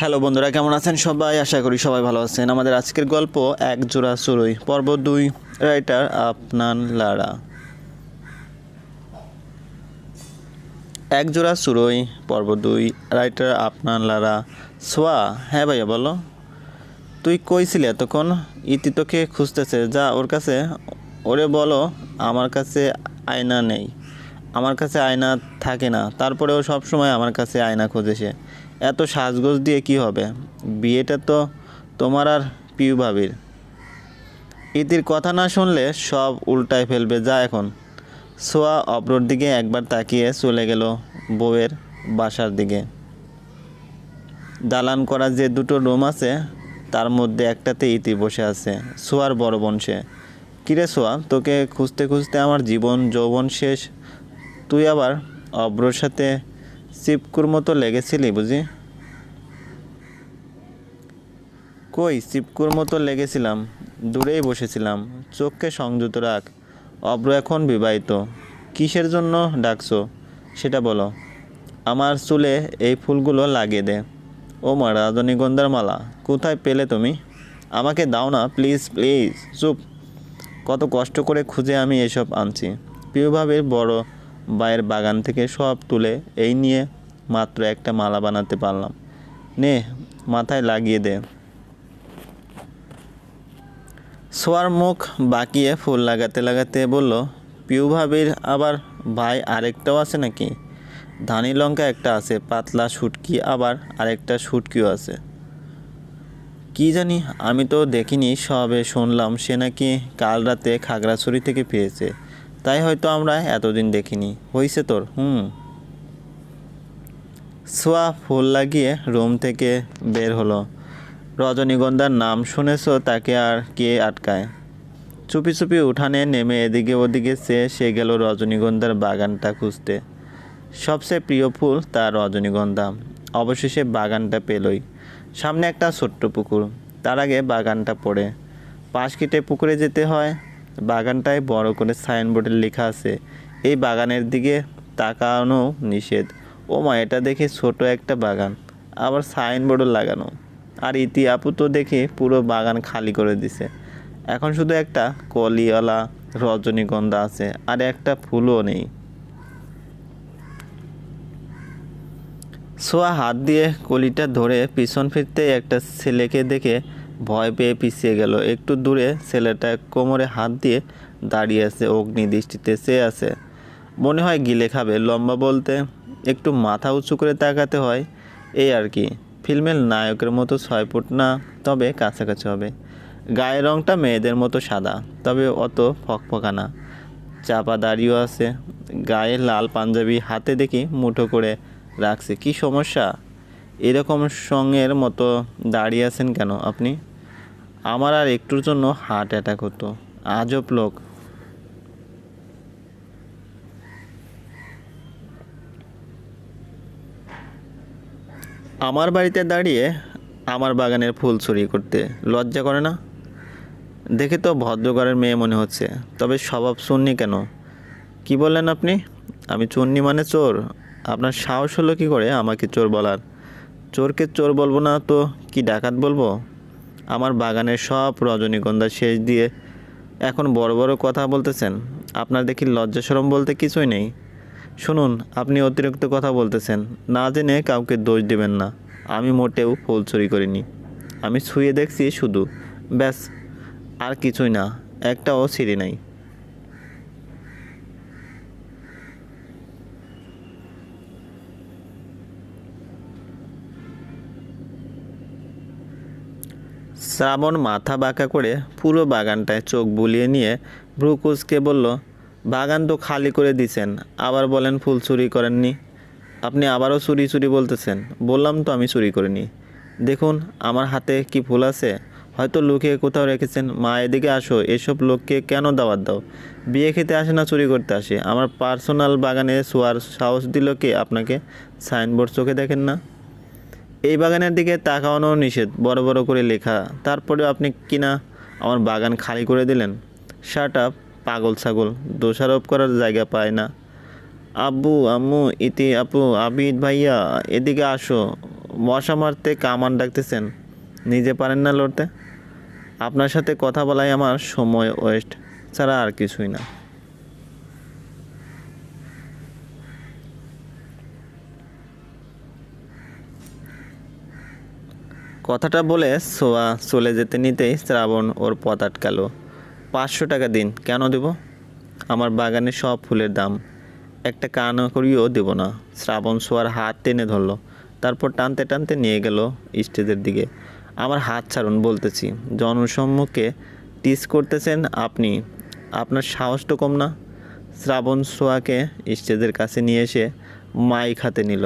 Hello বন্ধুরা, কেমন আছেন সবাই? আশা করি সবাই ভালো আছেন। আমাদের আজকের গল্প এক জোড়া চড়ুই, পর্ব দুই, রাইটার আপনান লারা। এক জোড়া চড়ুই, পর্ব দুই, রাইটার আপনান লারা। সোয়া হ্যাঁ ভাইয়া বলো। তুই কইছিলি এতক্ষণ, ইতি তোকে খুঁজতেছে, যা ওর কাছে, ওরে বলো, আমার কাছে আয়না নেই। আমার কাছে আয়না থাকে না, তারপরেও সবসময় আমার কাছে আয়না খোঁজে সে। এত সাজগোজ দিয়ে কি হবে? বিয়েটা তো তোমার আর পিউ ভাবির। ইতির কথা না শুনলে সব উল্টায় ফেলবে, যা এখন। সোয়া অপরোর দিকে একবার তাকিয়ে চলে গেল বউয়ের বাসার দিকে। দালান করা যে দুটো রুম আছে, তার মধ্যে একটাতে ইতি বসে আছে, সোয়ার বড় বোন সে। কিরে সোয়া, তোকে খুঁজতে খুঁজতে আমার জীবন যৌবন শেষ। তুই আবার অব্রর সাথে সিপকুর মতো লেগেছিলি বুঝি? কই সিপকুর মতো লেগেছিলাম, দূরেই বসেছিলাম, চোখকে সংযত রাখ, অব্র এখন বিবাহিত, কিসের জন্য ডাকছো? সেটা বলো। আমার চুলে এই ফুলগুলো লাগিয়ে দে। ও মা, রজনীগন্ধার মালা, কোথায় পেলে তুমি? আমাকে দাও না, প্লিজ প্লিজ, চুপ। কত কষ্ট করে খুঁজে আমি এসব আনছি। প্রিয়ভাবে বড় বায়ের বাগান থেকে সব তুলে এই নিয়ে মাত্র একটা মালা বানাতে পারলাম। নে, মাথায় লাগিয়ে দে। সোয়ার মুখ বাকিয়ে ফুল লাগাতে লাগাতে বলল, পিউ ভাবির আবার ভাই আরেকটাও আছে নাকি? ধানি লঙ্কা একটা আছে, পাতলা শুটকি আবার আরেকটা শুটকিও আছে। কি জানি, আমি তো দেখিনি, সবে শুনলাম সে নাকি কাল রাতে খাগড়াছড়ি থেকে পেয়েছে। তাই হয়তো আমরা এতদিন দেখিনি। হইছে তোর, হুম। সোয়া ফুল লাগিয়ে রুম থেকে বের হলো। রজনীগন্ধার নাম শুনেছো, তাকে আর কে আটকায়? চুপি চুপি উঠানে নেমে এদিকে ওদিকে চেয়ে সে গেল রজনীগন্ধার বাগানটা খুঁজতে। সবচেয়ে প্রিয় ফুল তার রজনীগন্ধা। অবশেষে বাগানটা পেলই। সামনে একটা ছোট্ট পুকুর। তার আগে বাগানটা পড়ে। পাশ কেটে পুকুরে যেতে হয়। বাগানটায় বড় করে সাইনবোর্ডে লেখা আছে, এই বাগানের দিকে তাকানো নিষেধ। ও মা এটা দেখে ছোট একটা বাগান, আবার সাইনবোর্ডও লাগানো। আর ইতি আপু তো দেখে পুরো বাগান খালি করে দিছে। এখন শুধু একটা কলিওয়ালা রজনীগন্ধা আছে, আর একটা ফুলও নেই। সোয়া হাত দিয়ে কলিটা ধরে পিছন ফিরতে একটা ছেলেকে দেখে ভয় পেয়ে পিছিয়ে গেল। একটু দূরে ছেলেটা কোমরে হাত দিয়ে দাঁড়িয়ে আছে অগ্নি দৃষ্টিতে সে আছে। মনে হয় গিলে খাবে, লম্বা বলতে একটু মাথা উঁচু করে তাকাতে হয়। এই আর কি, ফিল্মের নায়কের মতো ছয় ফুট না, তবে কাছাকাছি হবে। গায়ের রঙটা মেয়েদের মতো সাদা, তবে অত ফকফকা না। চাপা দাড়িও আছে, গায়ে লাল পাঞ্জাবি হাতে দেখি মুঠো করে রাখছে। কি সমস্যা? এরকম সঙ্গের মতো দাঁড়িয়ে আছেন কেন আপনি? আমার আর একটুর জন্য হার্ট অ্যাটাক হতো। আজব লোক। আমার বাড়িতে দাঁড়িয়ে আমার বাগানের ফুল চুরি করতে লজ্জা করে না? দেখে তো ভদ্রঘরের মেয়ে মনে হচ্ছে, তবে স্বভাব শুননি কেন? কি বললেন আপনি? আমি চুন্নি মানে চোর। আপনার সাহস হলো কি করে আমাকে চোর বলার? চোরকে চোর বলব না তো কি ডাকাত বলব? আমার বাগানের সব রজনীগন্ধা শেষ দিয়ে এখন বড় বড় কথা বলতেছেন। আপনার দেখি লজ্জা সরম বলতে কিছুই নেই। শুনুন, আপনি অতিরিক্ত কথা বলতেছেন। না জেনে কাউকে দোষ দেবেন না। আমি মোটেও ফুল চুরি করিনি। আমি ছুঁয়ে দেখছি শুধু। ব্যাস, আর কিছুই না। একটাও সিঁড়ি নাই। শ্রাবণ মাথা বাঁকা করে পুরো বাগানটায় চোখ বুলিয়ে নিয়ে ভ্রুকুচকে বলল, বাগান তো খালি করে দিছেন, আবার বলেন ফুল চুরি করেননি। আপনি আবারও চুরি চুরি বলতেছেন, বললাম তো আমি চুরি করিনি। দেখুন, আমার হাতে কি ফুল আছে? হয়তো লুকিয়ে কোথাও রেখেছেন। মা, এদিকে আসো, এসব লোককে কেন দাওয়াত দাও? বিয়ে খেতে আসে না, চুরি করতে আসে। আমার পার্সোনাল বাগানে শোয়ার সাহস দিল কে আপনাকে? সাইনবোর্ড চোখে দেখেন না? এই বাগানের দিকে তাকানো নিষেধ, বড় বড় করে লেখা। তারপরে আপনি কিনা আমার বাগান খালি করে দিলেন? শার্ট আপ পাগল ছাগল। দোষারোপ করার জায়গা পায় না। আব্বু, আম্মু, ইতি, আপু, আবিদ ভাইয়া, এদিকে আসো। মশা মারতে কামান ডাকতেছেন। নিজে পারেন না লড়তে? আপনার সাথে কথা বলাই আমার সময় ওয়েস্ট, ছাড়া আর কিছুই না। কথাটা বলে সোয়া চলে যেতে নিতেই শ্রাবণ ওর পথ আটকালো। পাঁচশো টাকা দিন, কেন দেব? আমার বাগানে সব ফুলের দাম। একটা কান করিও দেব না। শ্রাবণ সোয়ার হাত টেনে ধরলো, তারপর টানতে টানতে নিয়ে গেল স্টেজের দিকে। আমার হাত ছাড়ুন, বলতেছি, জনসম্মুখে টিস করতেছেন আপনি। আপনার সাহস তো কম না। শ্রাবণ সোয়াকে স্টেজের কাছে নিয়ে এসে মাইক হাতে নিল।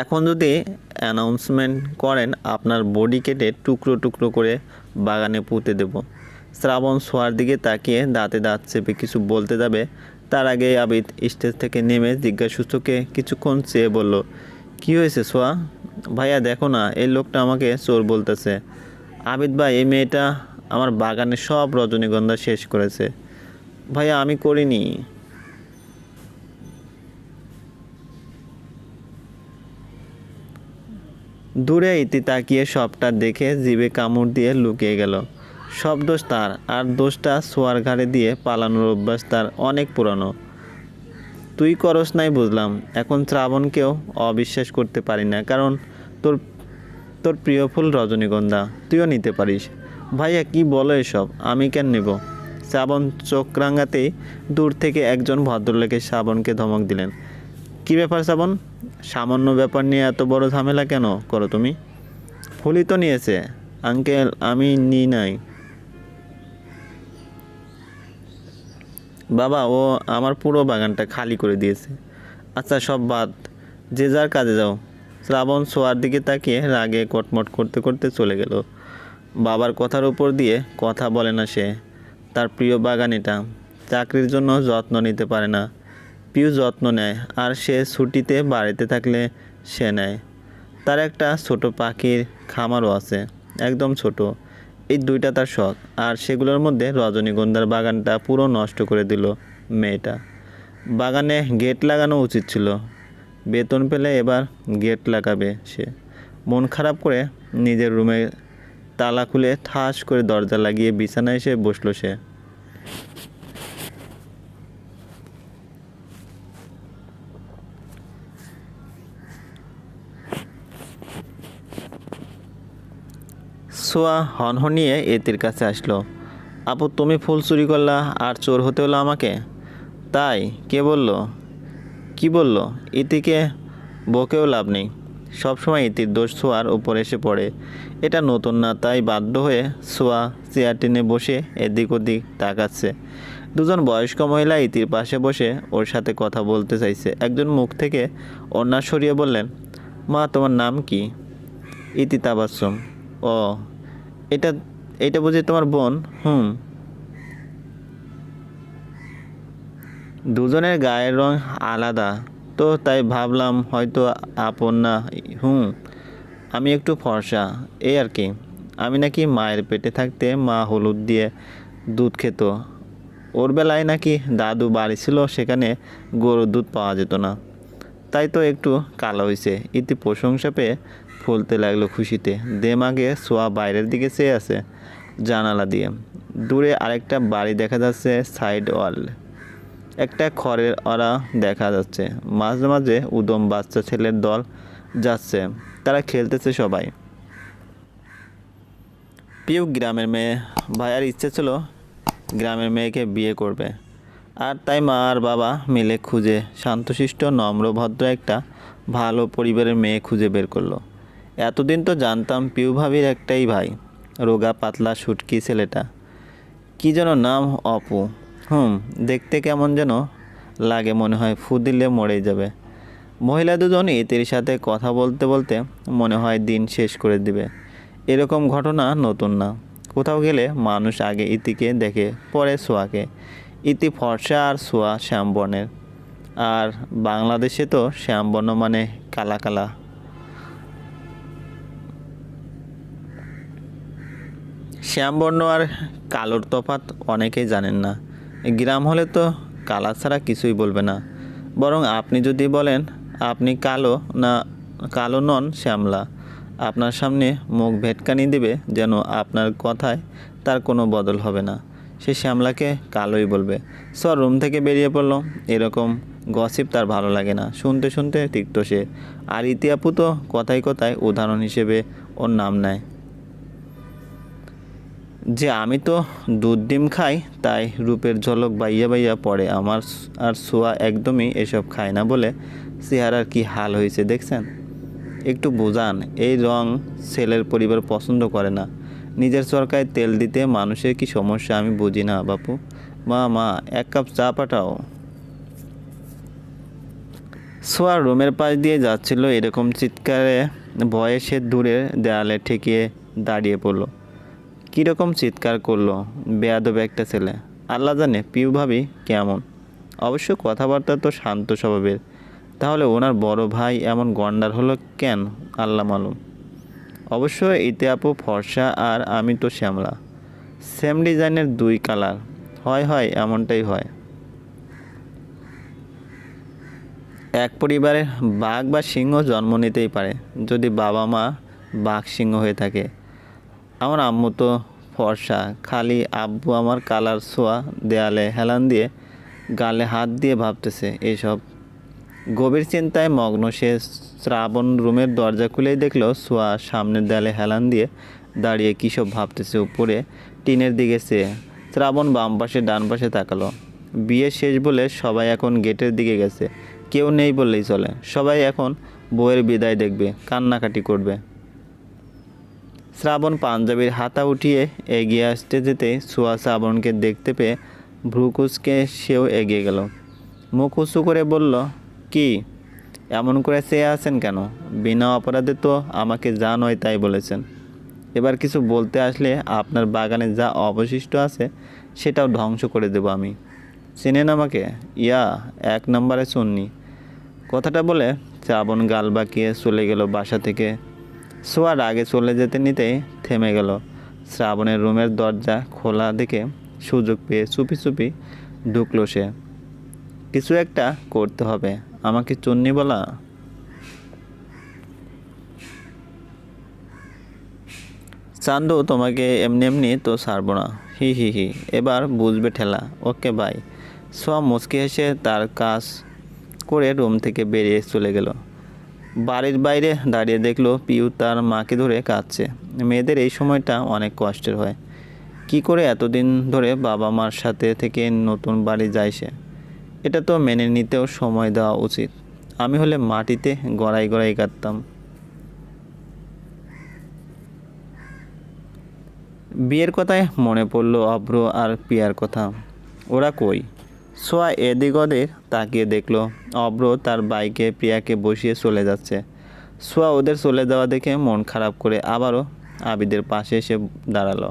এখন যদি অ্যানাউন্সমেন্ট করেন, আপনার বডি কেটে টুকরো টুকরো করে বাগানে পুঁতে দেব। শ্রাবণ সোয়ার দিকে তাকিয়ে দাঁতে দাঁত চেপে কিছু বলতে যাবে। তার আগে আবিদ স্টেজ থেকে নেমে জিজ্ঞাসূচকে কিছুক্ষণ চেয়ে বলল, কি হয়েছে সোয়া ভাইয়া, দেখো না, এই লোকটা আমাকে চোর বলতেছে। আবিদ ভাই, এই মেয়েটা আমার বাগানে সব রজনীগন্ধা শেষ করেছে। ভাইয়া, আমি করিনি। দূরে ইতি তাকিয়ে সবটা দেখে জিভে কামড় দিয়ে লুকিয়ে গেল। সব দোষ তার, আর দোষটা সোয়ার ঘাড়ে দিয়ে পালানোর অভ্যাস তার অনেক পুরনো। তুই করস নাই বুঝলাম, এখন শ্রাবণকেও অবিশ্বাস করতে পারি না, কারণ তোর তোর প্রিয় ফুল রজনীগন্ধা, তুইও নিতে পারিস। ভাইয়া, কি বলো এসব? আমি কেন নেব? শ্রাবণ চোখ রাঙাতেই দূর থেকে একজন ভদ্রলোকের শ্রাবণকে ধমক দিলেন। কি ব্যাপার শ্রাবণ? সামান্য ব্যাপার নিয়ে এত বড় ঝামেলা কেন করো তুমি? ফুলই তো নিয়েছে। আঙ্কেল, আমি নিই নাই। বাবা, ও আমার পুরো বাগানটা খালি করে দিয়েছে। আচ্ছা সব বাদ। যে যার কাজে যাও। শ্রাবণ সোয়ার দিকে তাকিয়ে রাগে কটমট করতে করতে চলে গেল। বাবার কথার উপর দিয়ে কথা বলে না সে। তার প্রিয় বাগান এটা। চাকরির জন্য যত্ন নিতে পারে না। পিউ যত্ন নেয় আর সে ছুটিতে বাড়িতে থাকলে সে নেয়। তার একটা ছোট পাখির খামারও আছে, একদম ছোট। এই দুইটা তার শখ, আর সেগুলোর মধ্যে রজনীগন্ধার বাগানটা পুরো নষ্ট করে দিল মেয়েটা। বাগানে গেট লাগানো উচিত ছিল। বেতন পেলে এবার গেট লাগাবে সে। মন খারাপ করে নিজের রুমে তালা খুলে ঠাস করে দরজা লাগিয়ে বিছানায় এসে বসল সে। সোয়া হনহনিয়ে এতির কাছে আসলো। আপু, তুমি ফুল চুরি করলা আর চোর হতে হলো আমাকে? তাই? কে বলল? কি বলল? ইতিকে বকেও লাভ নেই। সবসময় ইতির দোষ সোয়ার উপর এসে পড়ে। এটা নতুন না, তাই বাধ্য হয়ে সোয়া চেয়ার টেনে বসে এদিক ওদিক তাকাচ্ছে। দুজন বয়স্ক মহিলা ইতির পাশে বসে ওর সাথে কথা বলতে চাইছে। একজন মুখ থেকে ওড়না সরিয়ে বললেন, মা, তোমার নাম কি? ইতি তাবাসম ও এটা এটা বুঝি তোমার বোন? হুম। দুজনের গায়ের রং আলাদা। তো তাই ভাবলাম হয়তো আপন না। হুম, আমি একটু ফর্সা। এই আর কি। আমি নাকি মায়ের পেটে থাকতে মা হলুদ দিয়ে দুধ খেত। ওর বেলায় নাকি দাদু বাড়ি ছিল, সেখানে গরুর দুধ পাওয়া যেত না। তাই তো একটু কালো হয়েছে ইতি প্রশংসা পেয়ে ফুলতে লাগল খুশিতে। দেমাগে সোয়া বাইরের দিকে চেয়ে আছে জানালা দিয়ে। দূরে আরেকটা বাড়ি দেখা যাচ্ছে সাইড ওয়াল। একটা খড়ের ওরা দেখা যাচ্ছে। মাঝে মাঝে উদম বাচ্চা ছেলের দল যাচ্ছে। তারা খেলতেছে সবাই। পিউ গ্রামের মেয়ে। ভাইয়ার ইচ্ছে ছিল গ্রামের মেয়েকে বিয়ে করবে। আর তাই মা আর বাবা মিলে খুঁজে শান্তশিষ্ট নম্রভদ্র একটা ভালো পরিবারের মেয়ে খুঁজে বের করল। এতদিন তো জানতাম পিউভাবির একটাই ভাই, রোগা পাতলা সুটকি ছেলেটা। কি যেন নাম অপু। হুম, দেখতে কেমন যেন লাগে মনে হয়, ফু দিলে মরে যাবে। মহিলা দুজন ইতির সাথে কথা বলতে বলতে মনে হয় দিন শেষ করে দিবে। এরকম ঘটনা নতুন না। কোথাও গেলে মানুষ আগে ইতিকে দেখে, পরে সোয়াকে ইতি ফর্সা আর সোয়া শ্যামবর্ণের। আর বাংলাদেশে তো শ্যামবর্ণ মানে কালা কালা। শ্যামবর্ণ আর কালোর তফাত অনেকেই জানেন না। গ্রাম হলে তো কালার ছাড়া কিছুই বলবে না। বরং আপনি যদি বলেন, আপনি কালো না, কালো নন শ্যামলা। আপনার সামনে মুখ ভেটকানি দেবে যেন আপনার কথায় তার কোনো বদল হবে না। সে শ্যামলাকে কালোই বলবে। সর রুম থেকে বেরিয়ে পড়ল। এরকম গসিপ তার ভালো লাগে না। শুনতে শুনতে তিক্ত সে। আর ইতিহাপু তো কথায় কথায় উদাহরণ হিসেবে ওর নাম নেয়। যে আমি তো দুধ ডিম খাই, তাই রূপের ঝলক বাইয়া বাইয়া পড়ে। আমার আর সোয়া একদমই এসব খায় না বলে চেহারার কি হাল হয়েছে দেখছেন? একটু বোঝান, এই রং ছেলের পরিবার পছন্দ করে না। নিজের সরকায় তেল দিতে মানুষের কি সমস্যা আমি বুঝি না, বাপু। মা মা, এক কাপ চা পাঠাও। সোয়া রুমের পাশ দিয়ে যাচ্ছিল, এরকম চিৎকারে ভয়ে সে দূরে দেয়ালে ঠেকিয়ে দাঁড়িয়ে পড়ল। কীরকম চিৎকার করল বেয়াদব একটা ছেলে? আল্লাহ জানে পিউ ভাবি কেমন। অবশ্য কথাবার্তা তো শান্ত স্বভাবের। তাহলে ওনার বড় ভাই এমন গন্ডার হলো কেন? আল্লাহ মালুম। অবশ্য ইতে আপু ফর্সা আর আমি তো শ্যামলা। সেম ডিজাইনের দুই কালার। হয় হয়, এমনটাই হয়। এক পরিবারে বাঘ বা সিংহ জন্ম নিতেই পারে। যদি বাবা মা বাঘ সিংহ হয়ে থাকে আমার আম্মু তো ফর্সা, খালি আব্বু আমার কালার ছোঁয়া, দেয়ালে হেলান দিয়ে গালে হাত দিয়ে ভাবতেছে এইসব গভীর চিন্তায় মগ্ন, সে শ্রাবণ রুমের দরজা খুলেই দেখল সোয়া সামনের দেয়ালে হেলান দিয়ে দাঁড়িয়ে কী সব ভাবতেছে উপরে, টিনের দিকে সে শ্রাবণ বাম পাশে ডান পাশে তাকালো। বিয়ে শেষ বলে সবাই এখন গেটের দিকে গেছে, কেউ নেই বললেই চলে। সবাই এখন বউয়ের বিদায় দেখবে, কান্নাকাটি করবে। শ্রাবণ পাঞ্জাবির হাতা উঠিয়ে এগিয়ে আসতে যেতে সোয়া শ্রাবণকে দেখতে পেয়ে ভ্রুকুচকে সেও এগিয়ে গেল। মুখ উঁচু করে বলল, কি? এমন করে চেয়ে আছেন কেন? বিনা অপরাধে তো আমাকে যা নয় তাই বলেছেন। এবার কিছু বলতে আসলে আপনার বাগানে যা অবশিষ্ট আছে সেটাও ধ্বংস করে দেব আমি। চেনেন আমাকে? ইয়া, এক নম্বরে শুননি কথাটা বলে শ্রাবণ গাল বাঁকিয়ে চলে গেল বাসা থেকে। শোয়ার আগে চলে যেতে নিতেই থেমে গেল। শ্রাবণের রুমের দরজা খোলা দেখে সুযোগ পেয়ে চুপি চুপি ঢুকলো সে। কিছু একটা করতে হবে, আমাকে চুন্নি বলা? চান্দু, তোমাকে এমনি এমনি তো ছাড়বো না। হি হি হি, এবার বুঝবে ঠেলা। Okay, bye. সোয়া মুচকি হেসে তার কাজ করে রুম থেকে বেরিয়ে চলে গেল। বাড়ির বাইরে দাঁড়িয়ে দেখল পিউ তার মাকে ধরে কাঁদছে। মেয়েদের এই সময়টা অনেক কষ্টের হয়। কি করে এতদিন ধরে বাবা মার সাথে থেকে নতুন বাড়ি যায় সে? এটা তো মেনে নিতেও সময় দেওয়া উচিত। আমি হলে মাটিতে গড়াই গড়াই কাটতাম। বিয়ের কথায় মনে পড়ল অভ্র আর পিয়ার কথা। ওরা কই? সোয়া এদিক ওদিক তাকিয়ে দেখল অভ্র তার বাইকে প্রিয়াকে বসিয়ে চলে যাচ্ছে। সোয়া ওদের চলে যাওয়া দেখে মন খারাপ করে আবারও আবিদের পাশে এসে দাঁড়াল।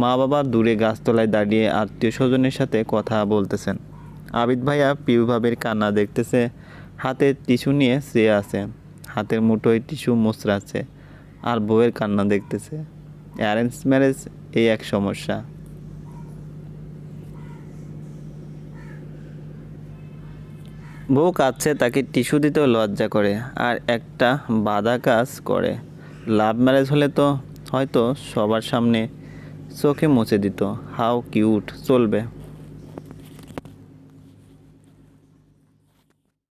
মা বাবা দূরে গাছতলায় দাঁড়িয়ে আত্মীয় স্বজনের সাথে কথা বলতেছেন। আবিদ ভাইয়া পিউ ভাবির কান্না দেখতেছে, হাতে টিস্যু নিয়ে চেয়ে আছে। হাতের মুঠোয় টিস্যু মুচড়াচ্ছে আর বউয়ের কান্না দেখতেছে। অ্যারেঞ্জ ম্যারেজ এই এক সমস্যা। বউ কাঁদছে, তাকে টিস্যু দিতেও লজ্জা করে আর একটা বাধা কাজ করে। লাভ ম্যারেজ হলে তো হয়তো সবার সামনে চোখে মুছে দিত। হাউ কিউট, চলবে।